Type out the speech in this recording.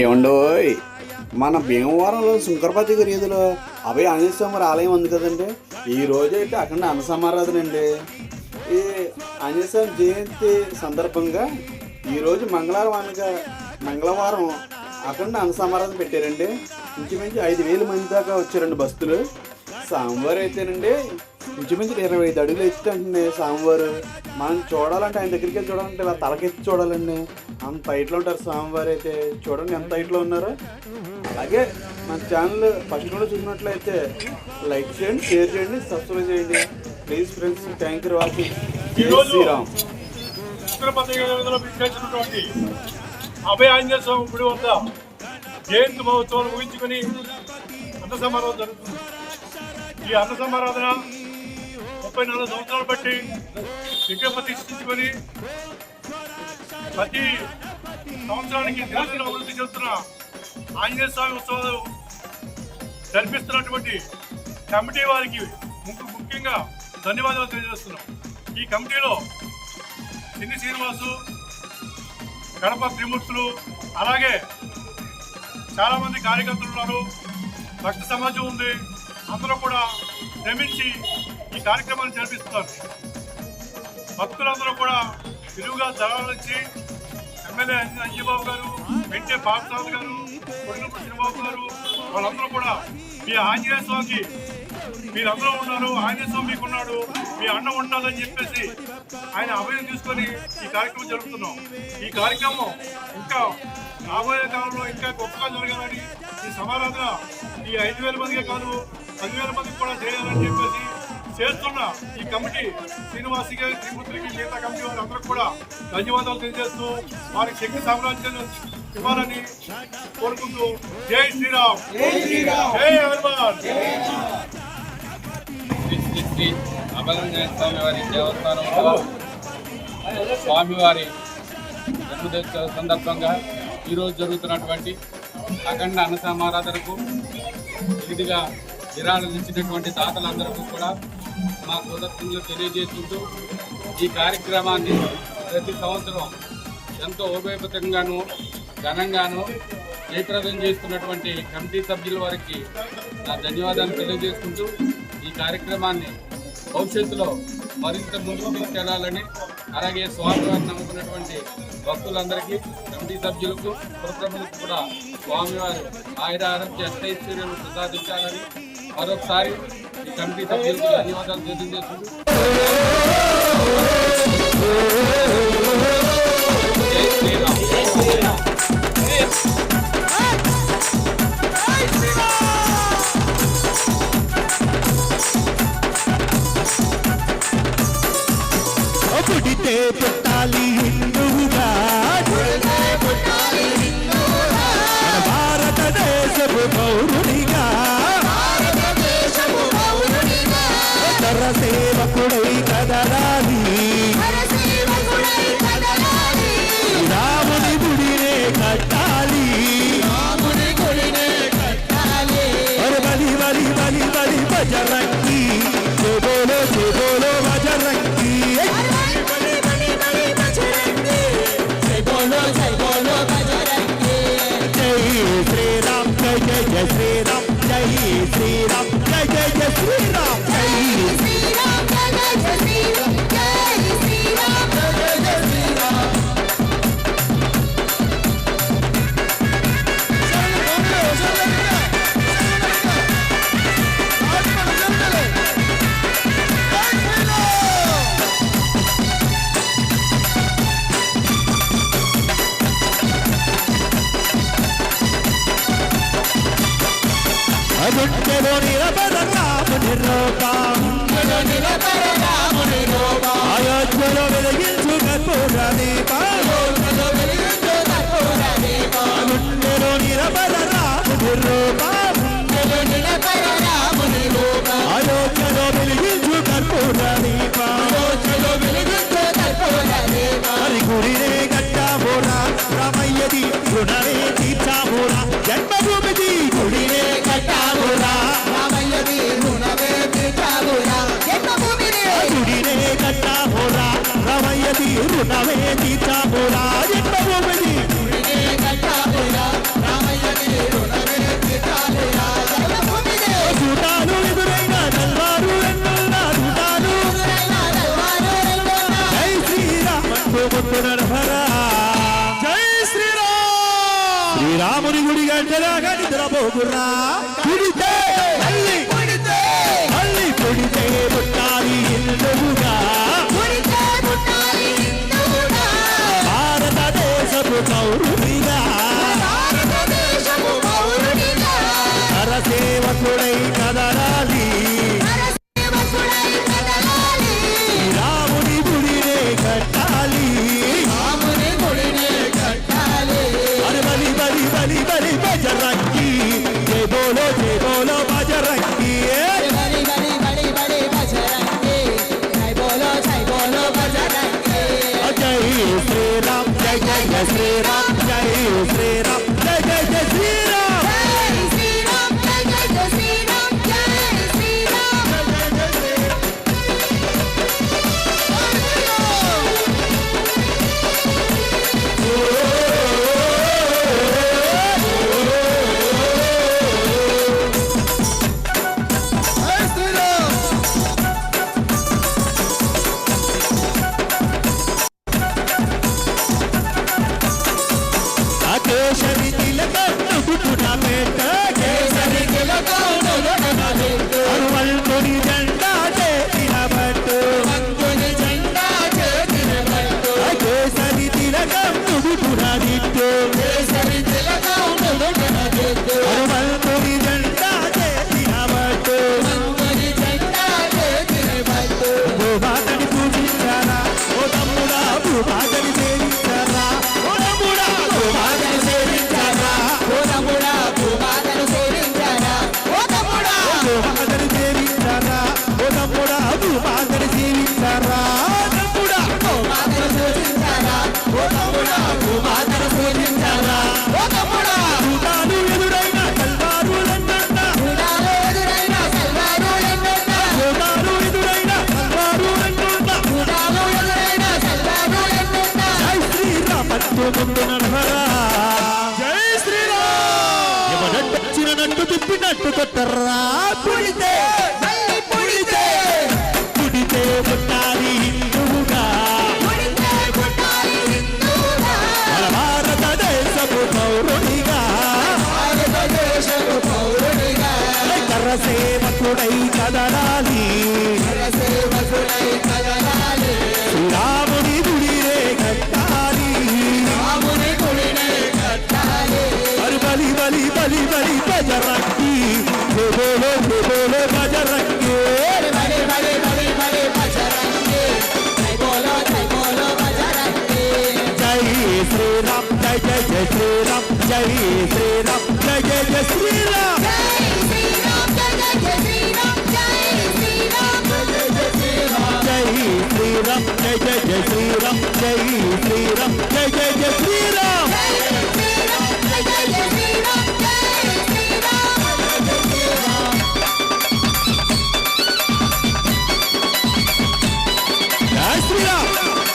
ఏమండోయ్ మన భీమవరంలో శంకరపతి గారి అభయ ఆంజనేయ స్వామి ఆలయం ఉంది కదండి. ఈ రోజు అయితే అక్కడ అన్నసమారాధనండి. అండి ఈ ఆంజనేయ స్వామి జయంతి సందర్భంగా ఈరోజు మంగళవారం అనగా మంగళవారం అక్కడ అన్నసమారాధన పెట్టారండి. ఇంచుమించు ఐదు వేల మంది దాకా వచ్చారండి భక్తులు సాంబార్ అయితేనండి ఇంచుమించు ఇరవై ఐదు అడుగులు ఎత్తుతండి సాంబారు. మనం చూడాలంటే ఆయన దగ్గరికి వెళ్ళి చూడాలంటే ఇలా తలకెత్తి చూడాలండి. అంత హైట్లో ఉంటారు స్వామివారు అయితే. చూడండి ఎంత హైట్లో ఉన్నారు. అలాగే మన ఛానల్ ఫస్ట్ కూడా చూసినట్లయితే లైక్ చేయండి షేర్ చేయండి సబ్స్క్రైబ్ చేయండి. Please friends thank you watching Sriram Abhaya Anjaneya Swamy గుడి వద్ద జయంతి మహోత్సవాలు ముగించుకొని అన్న సమారాధన జరుగుతుంది. ఈ అన్న సమారాధన ముప్పై నాలుగు సంవత్సరాలు బట్టి విజ్ఞప్తి ప్రతిష్ఠించుకొని ప్రతి సంవత్సరానికి దినదిన అభివృద్ధి చెందుతున్న ఆంజనేయ స్వామి ఉత్సవాలు జరిపిస్తున్నటువంటి కమిటీ వారికి ముఖ్యంగా ధన్యవాదాలు తెలియజేస్తున్నాం. ఈ కమిటీలో చిన్ని శ్రీనివాసు గణప త్రిమూర్తులు అలాగే చాలామంది కార్యకర్తలు ఉన్నారు. భక్త సమాజం ఉంది. అందరూ కూడా శ్రమించి కార్యక్రమాన్ని జరిపిస్తున్నారు. భక్తులందరూ కూడా విలువగా ధరలు ఎమ్మెల్యే అంజబాబు గారు వెంటే పాపసాద్ గారు కొడుకు శ్రీబాబు గారు వాళ్ళందరూ కూడా మీ ఆంజనేయ స్వామికి మీరందరూ ఉన్నారు ఆంజనేయ స్వామి మీకున్నాడు మీ అన్న ఉండాలని చెప్పేసి ఆయన అభయం తీసుకొని ఈ కార్యక్రమం జరుపుతున్నాం. ఈ కార్యక్రమం ఇంకా రాబోయే కాలంలో ఇంకా గొప్పగా జరగాలని ఈ సమారాధన ఈ ఐదు వేల మందికే కాదు పదివేల మందికి కూడా చేయాలని చెప్పేసి చేస్తున్న ఈ కమిటీ శ్రీనివాసికి శ్రీమూర్తికి మిగతా కమిటీ వారందరూ కూడా ధన్యవాదాలు తెలియజేస్తూ వారికి శక్తి సామ్రాజ్యాన్ని ఇవ్వాలని కోరుకుంటూ జై శ్రీరామ్. జై హనుమాన్. శ్రీ స్వామి వారి దేవస్థానంలో స్వామివారి సందర్భంగా ఈరోజు జరుగుతున్నటువంటి అఖండ అన్నసమారాధనకు విధిగా విరాళాలు ఇచ్చినటువంటి దాతలందరికీ కూడా మా కృతజ్ఞతలు తెలియజేస్తుంటూ ఈ కార్యక్రమాన్ని ప్రతి సంవత్సరం ఎంతో ఉపయోగపతంగాను ఘనంగాను జయప్రదం చేస్తున్నటువంటి కమిటీ సభ్యుల వారికి నా ధన్యవాదాలు తెలియజేసుకుంటూ ఈ కార్యక్రమాన్ని భవిష్యత్తులో మరింత ముందుకు తీసుకెళ్ళాలని అలాగే స్వామివారిని నమ్ముకున్నటువంటి భక్తులందరికీ కమిటీ సభ్యులకు పురప్రములకు కూడా స్వామివారు ఆయుర ఆరోగ్య అష్టైశ్వర్యం ప్రసాదించాలని మరొకసారి ఈ కమిటీ సభ్యులకు ధన్యవాదాలు తెలియజేసుకుంటూ అదుంటెలో నిలబడ రాముని రూపం అయోధ్యలో వెలిగించు కర్పూర దీపం నిద్రపోకురా జై జై నట్టు తిప్పినట్టు కొట్టరా పుడితే పుడితే పుడితే పుట్టాలి హిందువుగా. మన భారతదేశపు పౌరునిగా కర్ర సేవకుడై కదలాలి. శ్రీరాముని బలి బజరంగి బోలో బోలో బజరంగి జై శ్రీరామ్ జై జై జై శ్రీరామ్ జై శ్రీరామ్ జై జై జై శ్రీరామ్ జై శ్రీరామ్ జై జై జై శ్రీరామ్ జై శ్రీరామ్ జై up.